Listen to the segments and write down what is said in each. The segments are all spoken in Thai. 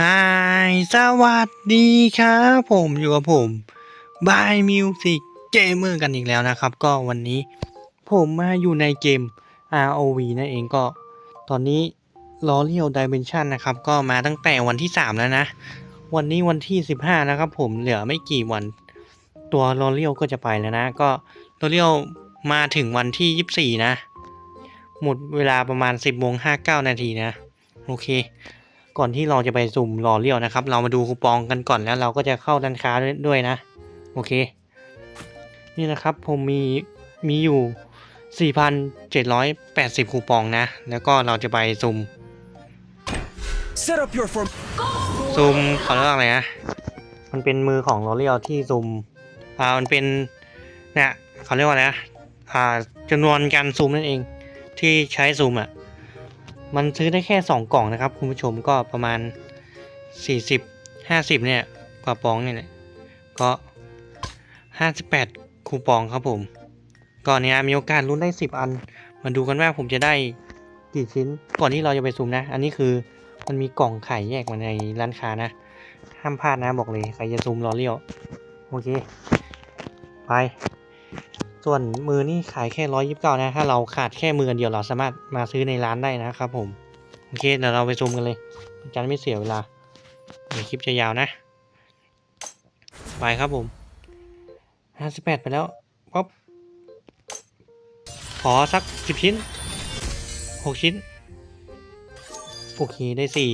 ฮายสวัสดีครับผมอยู่กับผมบายมิวสิกเกมเมอร์กันอีกแล้วนะครับ ก็วันนี้ผมมาอยู่ในเกม ROV นั่นเองก็ ตอนนี้ล้อเรียลดิเมนชันนะครับ ก็มาตั้งแต่วันที่ 3 แล้วนะ วันนี้วันที่ 15 นะครับผมเหลือไม่กี่วัน ตัวล้อเรียลก็จะไปแล้วนะ ก็ล้อเรียลมาถึงวันที่ 24 นะ หมดเวลาประมาณ 10โมง59 นาทีนะ โอเค ก่อนที่เราจะไปสุ่มรอเลี้ยวนะครับ เรามาดูคูปองกันก่อนแล้วเราก็จะเข้าด้านค้าด้วยนะ โอเค นี่นะครับผมมีมีอยู่ 4,780 คูปองนะ แล้วก็เราจะไปสุ่ม Set up your form. ซูมเขาเรียกว่าอะไรนะ มันเป็นมือของลอเรียลที่ซูม อ่า มันเป็น เนี่ยเขาเรียกว่าอะไรนะ อ่าจำนวนการซูมนั่นเอง ที่ใช้ซูมอะ มันซื้อได้แค่ 2 กล่องนะครับ คุณผู้ชมก็ประมาณ 40 50 เนี่ยกว่าปองเนี่ยแหละก็ 58 คูปองครับผมก่อนเนี้ยมีโอกาสลุ้นได้ 10 อัน มาดูกันว่าผมจะได้กี่ชิ้น ก่อนที่เราจะไปซูมนะ อันนี้คือมันมีกล่องไข่แยกมาในร้านค้านะ ห้ามพลาดนะบอกเลย ใครจะซูมรอเลี้ยว โอเค ไป ส่วนมือนี่ขายแค่ร้อยยิบเก้านะ ถ้าเราขาดแค่มืออันเดียวเราสามารถมาซื้อในร้านได้นะครับผม โอเคเดี๋ยวเราไปซูมกันเลยจะไม่เสียเวลาเดี๋ยวคลิปจะยาวนะ ไปครับผมห้าสิบแปดไปแล้วป๊อบขอสักสิบชิ้นหกชิ้นโอเคได้สี่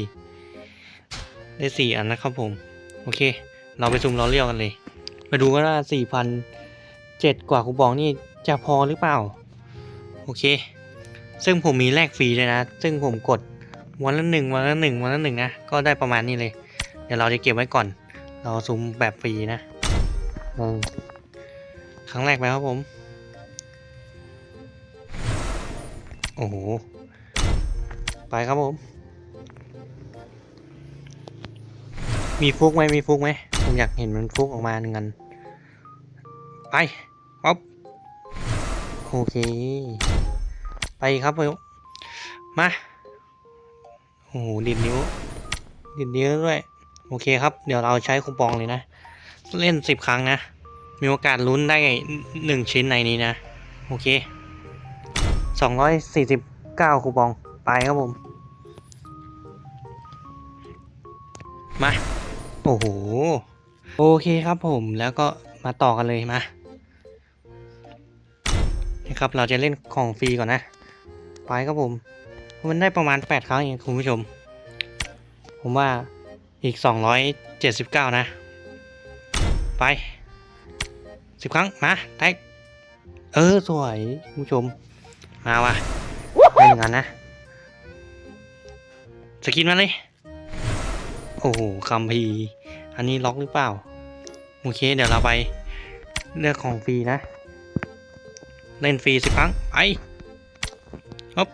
ได้สี่อันนะครับผม โอเค เราไปซูมล้อเลี้ยวกันเลย มาดูกันว่าสี่พัน เจ็ดกว่าคูปองนี่จะพอหรือเปล่า โอเค ซึ่งผมมีแลกฟรีเลยนะ ซึ่งผมกดวันละหนึ่งวันละหนึ่งวันละหนึ่งนะ ก็ได้ประมาณนี้เลย เดี๋ยวเราจะเก็บไว้ก่อน เราซูมแบบฟรีนะครั้งแรกไปครับผม โอ้โห ไปครับผม มีฟุกไหมมีฟุกไหม ผมอยากเห็นมันฟุกออกมาหนึ่งอัน ไป ป๊อปโอเค ไปครับผมมา โอ้โหดิดนิ้วดิดนิ้วด้วย โอเคครับ เดี๋ยวเราใช้คูปองเลยนะ เล่นสิบครั้งนะ มีโอกาสลุ้นได้หนึ่งชิ้นในนี้นะ โอเคสองร้อยสี่สิบเก้าคูปอง ไปครับผม มา โอ้โห โอเคครับผม แล้วก็มาต่อกันเลยมา นี่ครับเราจะเล่นของฟรีก่อนนะ ไปครับผม มันได้ประมาณ 8 ครั้งเองคุณผู้ชม ผมว่าอีก 279 นะ ไป 10 ครั้ง มาแท็กเออ สวย คุณผู้ชม มาว่ะได้หนึ่งอันนะ สกินมาเลย โอ้โหคัมพี อันนี้ล็อกหรือเปล่า โอเค เดี๋ยวเราไปเลือกของฟรีนะ เล่นฟรีสิครั้งไปฮบ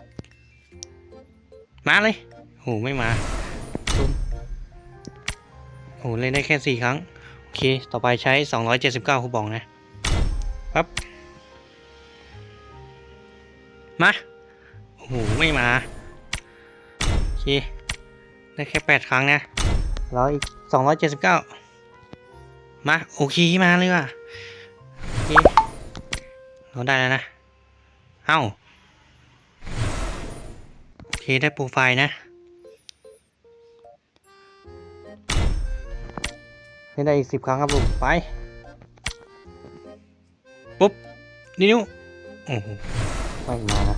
มาเลยโหไม่มาตุ้มโหเล่นได้แค่สี่ครั้ง โอเค ต่อไปใช้ 279คูปองนะ ปั๊บ มาโอ้โหไม่มา โอเค ได้แค่ 8 ครั้งนะแล้วอีก 279 มา โอเค มาเลยว่ะ เราได้แล้วนะ เอ้าโอเคได้โปรไฟล์นะให้ได้อีก10ครั้งครับผมไป ปุ๊บ นิ้วโอ้โหไม่มานะ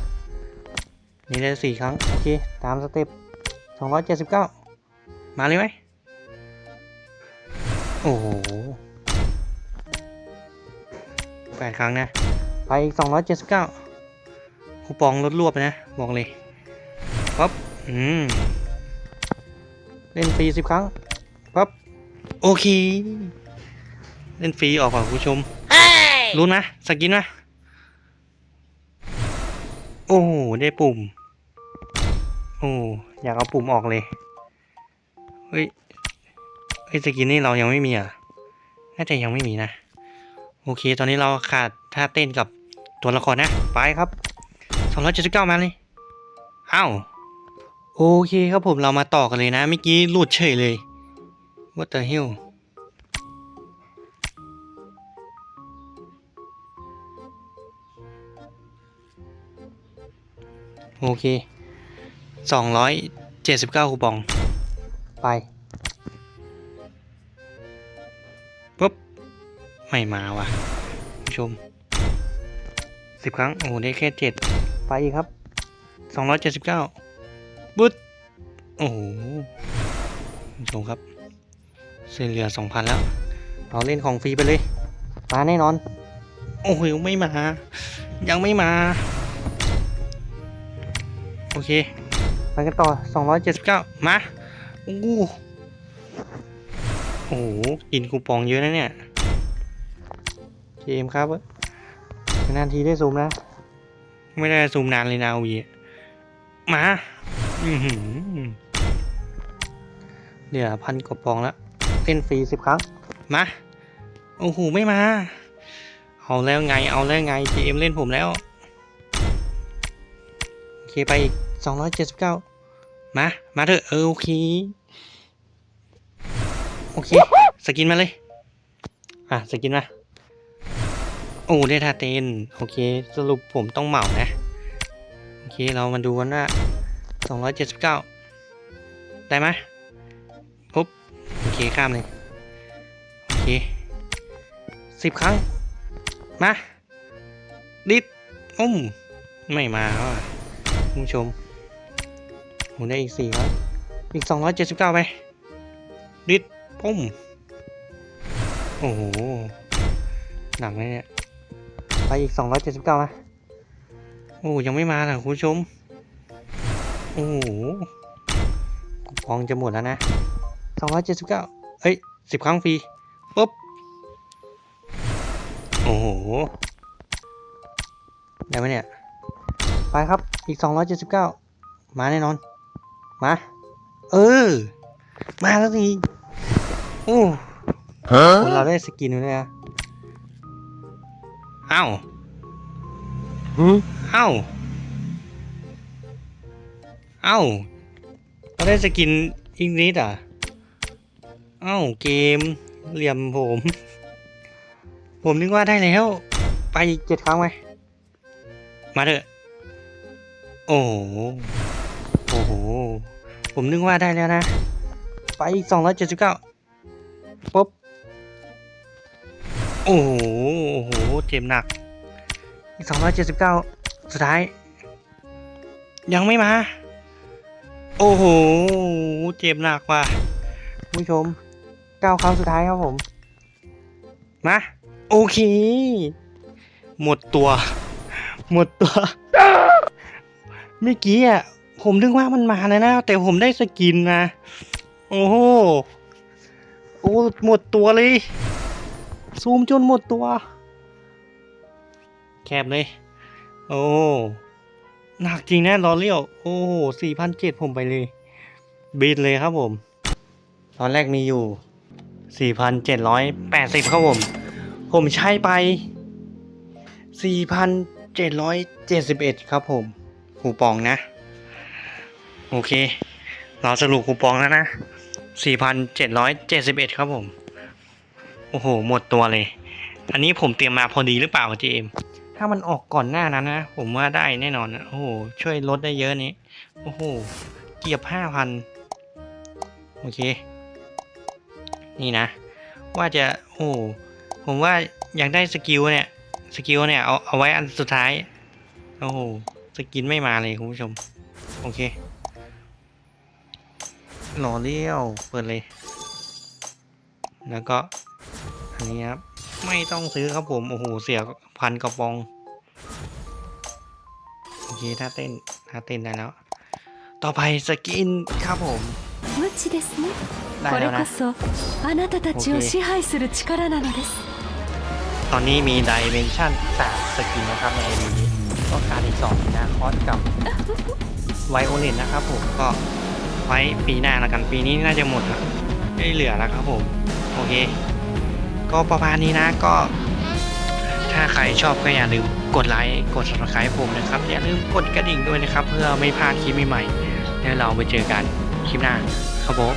นี่ได้สี่ครั้ง โอเค ตามสเต็ป279มาเลยไหมโอ้โหแปดครั้งนะ ไปอีกสองร้อยเจ็ดสิบเก้าคูปองลดรวบนะ บอกเลยปั๊บอืมเล่นฟรีสิบครั้งปั๊บโอเค เล่นฟรีออกก่อนคุณผู้ชมรู้นะสกินนะโอ้โหได้ปุ่ม โอ้อยากเอาปุ่มออกเลย เฮ้ย เฮ้ยสกินนี่เรายังไม่มีอะ น่าจะยังไม่มีนะ โอเค ตอนนี้เราขาดท่าเต้นกับ ตัวละครนะ ไปครับ279มาเลยอ้าวโอเคครับผมเรามาต่อกันเลยนะเมื่อกี้หลุดเฉยเลย What the hell โอเคสองร้อยเจ็ดสิบเก้าคูปอง ไปปุ๊บ ไม่มาว่ะ ชม สิบครั้ง โอ้โหได้แค่เจ็ดไปอีกครับสองร้อยเจ็ดสิบเก้าบึ๊ดโอ้โหผู้ชมครับเสียเหลือสองพันแล้ว เราเล่นของฟรีไปเลย มาแน่นอน โอ้โหไม่มา ยังไม่มา โอเค ไปกันต่อ279มาโอ้โหโอ้โห กินคูปองเยอะนะเนี่ย เกมครับ นานทีได้ซูมนะ ไม่ได้ซูมนานเลยนาวีมาอือหือเดี๋ยวพันกว่าปองแล้วเล่นฟรีสิบครั้ง มา โอ้โห ไม่มา เอาแล้วไง เอาแล้วไง GM เล่นผมแล้ว โอเคไปอีก279มา มาเถอะเออโอเค โอเค สกินมาเลย อะ สกินมา โอ้ได้ทาเตนโอเค สรุปผมต้องเหมานะ โอเค เรามาดูกันว่า279 ได้ไหมปุ๊บโอเคข้ามเลย โอเคสิบครั้ง มาดิดอุ้ม ไม่มาคุณผู้ชมผมได้อีกสี่ครับอีกสองร้อยเจ็ดสิบเก้าไป ดิดปุ้ม โอ้โห หนักเลยเนี่ย ไปอีกสองร้อยเจ็ดสิบเก้ามาโอ้ยังไม่มาล่ะคุณผู้ชม โอ้โหคูปองจะหมดแล้วนะสองร้อยเจ็ดสิบเก้าเอ้ยสิบครั้งฟรีปุ๊บ โอ้โห ได้ไหมเนี่ย ไปครับอีก 279 มาแน่นอน มา เออ มาแล้วสิโอ้คนเราได้สกินอยู่เลยนะ เอ้าเอ้าเอ้าเราได้สกินอีกนิดอะ เอ้าเกมเหลี่ยมผม ผมนึกว่าได้แล้ว ไปอีกเจ็ดครั้งไหมมาเถอะ โอ้โห โอ้โห ผมนึกว่าได้แล้วนะ ไปอีกสองร้อยเจ็ดสิบเก้าปุ๊บ โอ้โหโอ้โห เจ็บหนักอีกสองร้อยเจ็ดสิบเก้าสุดท้าย ยังไม่มา โอ้โห เจ็บหนักว่ะคุณผู้ชมเก้าครั้งสุดท้ายครับผม มา โอเค หมดตัว หมดตัว เมื่อกี้อะ ผมนึกว่ามันมาแล้วนะ แต่ผมได้สกินนะ โอ้โห โอ้ หมดตัวเลย ซูมจนหมดตัว แคบเลย โอ้หนักจริงนะลอเลี้ยว โอ้โหสี่พันเจ็ดผมไปเลยบินเลยครับผม ตอนแรกมีอยู่สี่พันเจ็ดร้อยแปดสิบครับผม ผมใช้ไป 4,771 ครับผมคูปองนะ โอเค เราสรุปคูปองแล้วนะ 4,771 ครับผม โอ้โห หมดตัวเลย อันนี้ผมเตรียมมาพอดีหรือเปล่าเจมถ้ามันออกก่อนหน้านั้นนะ ผมว่าได้แน่นอน โอ้โห ช่วยลดได้เยอะนี้ โอ้โห เกียบ5,000โอเค นี่นะ ว่าจะ โอ้โหผมว่าอยากได้สกิลเนี่ย สกิลเนี่ย เอาเอาไว้อันสุดท้าย โอ้โห สกินไม่มาเลยคุณผู้ชม โอเคหล่อเลี้ยว เปิดเลย แล้วก็ นนี้ครับ ไม่ต้องซื้อครับผม โอ้โห เสียพันกระปอง โอเค ถ้าเต้น ถ้าเต้นได้แล้ว ต่อไปสกินครับผม 無知ですね ได้ こ แล้ れ ว こ นะ そあなたたちを支配する力なのです ตอนนี้มีดิเมนชั่นสามสกินนะครับในไอดีนี้ก็ขาดอีกสองนะคอสกับไวโอเลนนะครับผมก็ไว้ปีหน้าแล้วกันปีนี้น่าจะหมดแล้วไม่เหลือแล้วครับผม โอเค ก็ประมาณนี้นะก็ ถ้าใครชอบก็อย่าลืมกดไลค์กด subscribe ผมนะครับ อย่าลืมกดกระดิ่งด้วยนะครับ เพื่อไม่พลาดคลิปใหม่ๆแล้วเราไปเจอกันคลิปหน้าครับผม